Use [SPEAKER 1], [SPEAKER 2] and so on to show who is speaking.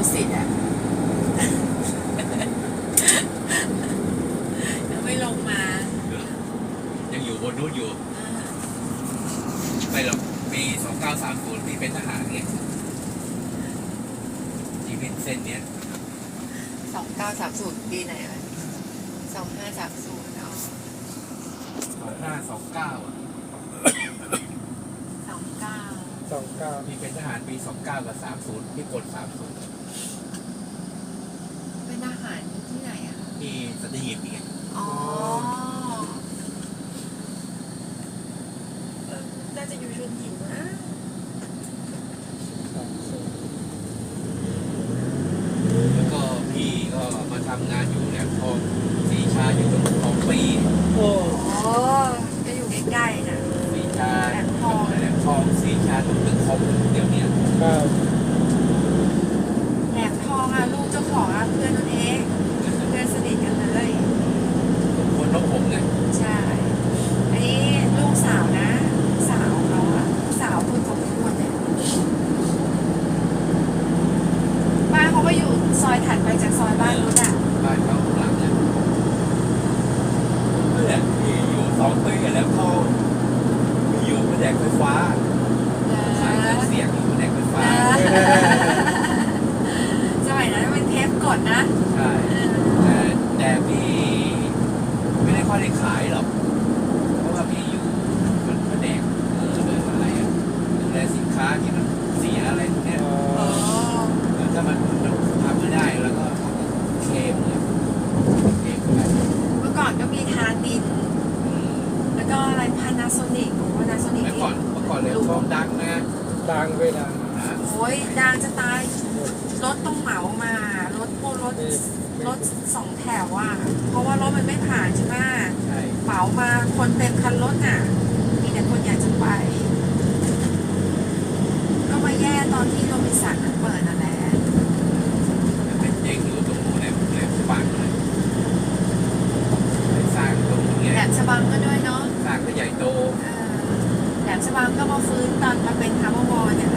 [SPEAKER 1] ดุสิตอะยังไม่ลงมา
[SPEAKER 2] ยังอยู่บนนู้นอยู่
[SPEAKER 1] อ่า
[SPEAKER 2] ไม่หรอกปีสองเก้าสามศูนย์พี่เป็นทหารเนี่ยชีวิตเส้นเนี้ย
[SPEAKER 1] สองเก้าสามศูนย์ปีไหนอะสองห้าสามศูนย์อ๋อ
[SPEAKER 2] สองห้าสองเก้าอะ
[SPEAKER 1] สองเก้า สองเก้า
[SPEAKER 2] พี่เป็นทหารปีสองเก้ากับสามศูนย์พี่กดสามศูนย์
[SPEAKER 1] เป็นอาหารที่ไหนอะ
[SPEAKER 2] พี่สตีหีบเนี่ย
[SPEAKER 1] อ๋อน่าจะอยู่ชนหินนะสองศูนย์
[SPEAKER 2] แล้วก็พี่ก็มาทำงานอยู่แหลมทองสีชาอยู่ตรงของปี โอ้
[SPEAKER 1] โอ้จะอยู่ใกล้ๆนะ
[SPEAKER 2] สีชา แหลมทอง แหลมทองสีชาตรงตึกคอมเดี๋ยวเนี้ย ครับ
[SPEAKER 1] แหลมทองอะลูกเจ้าของอะเพื่อนตัวเอง
[SPEAKER 2] เ
[SPEAKER 1] พื่อนสนิทกันเลย
[SPEAKER 2] คนนกหงส์ไง
[SPEAKER 1] ใช่ อันนี้ลูกสาวนะ สาวเขาอะสาวคุณสมควรเนี่ยบ้านเขาก็อยู่ ซอยถัดไปจากซอยบ้านนู้นอะ
[SPEAKER 2] บ้านเขาข้างหลังเนี่ยนั่นแหละพี่อยู่สองปีกับแหลมทองพี่อยู่แผนกไฟฟ้า
[SPEAKER 1] ขายเครื่องเส
[SPEAKER 2] ียงอยู่แผนกไฟฟ้า
[SPEAKER 1] สมัยนั้นเป็นเทปกดนะ
[SPEAKER 2] ใช่
[SPEAKER 1] เอ
[SPEAKER 2] อแต่แต่พี่ไม่ได้ค่อยได้ขายหรอก
[SPEAKER 1] โซนิกพานาโซนิกเมื่อก่อนเมื่อก่อนเลยช่องดัง
[SPEAKER 2] นะดัง
[SPEAKER 3] เวลา
[SPEAKER 1] โอ้ยดังจะตาย รถต้องเหมามารถพวกรถรถสองแถวอะ เพราะว่ารถมันไม่ผ่านใช่ไหมเหมามาคนเต็มคันรถน่ะ มีแต่คนอยากจะไป ก็มาแย่ตอนที่โรบินสันมัเปิดนั่นแหละ
[SPEAKER 2] เป็กอยู่ตรงนู้นแหละแหลมฉบันเลยสร้างตรงนี้แหบ
[SPEAKER 1] มฉบังก็ด้วย สลามก็มาฟื้นตอนมาเป็นคาร์บอนเนี่ย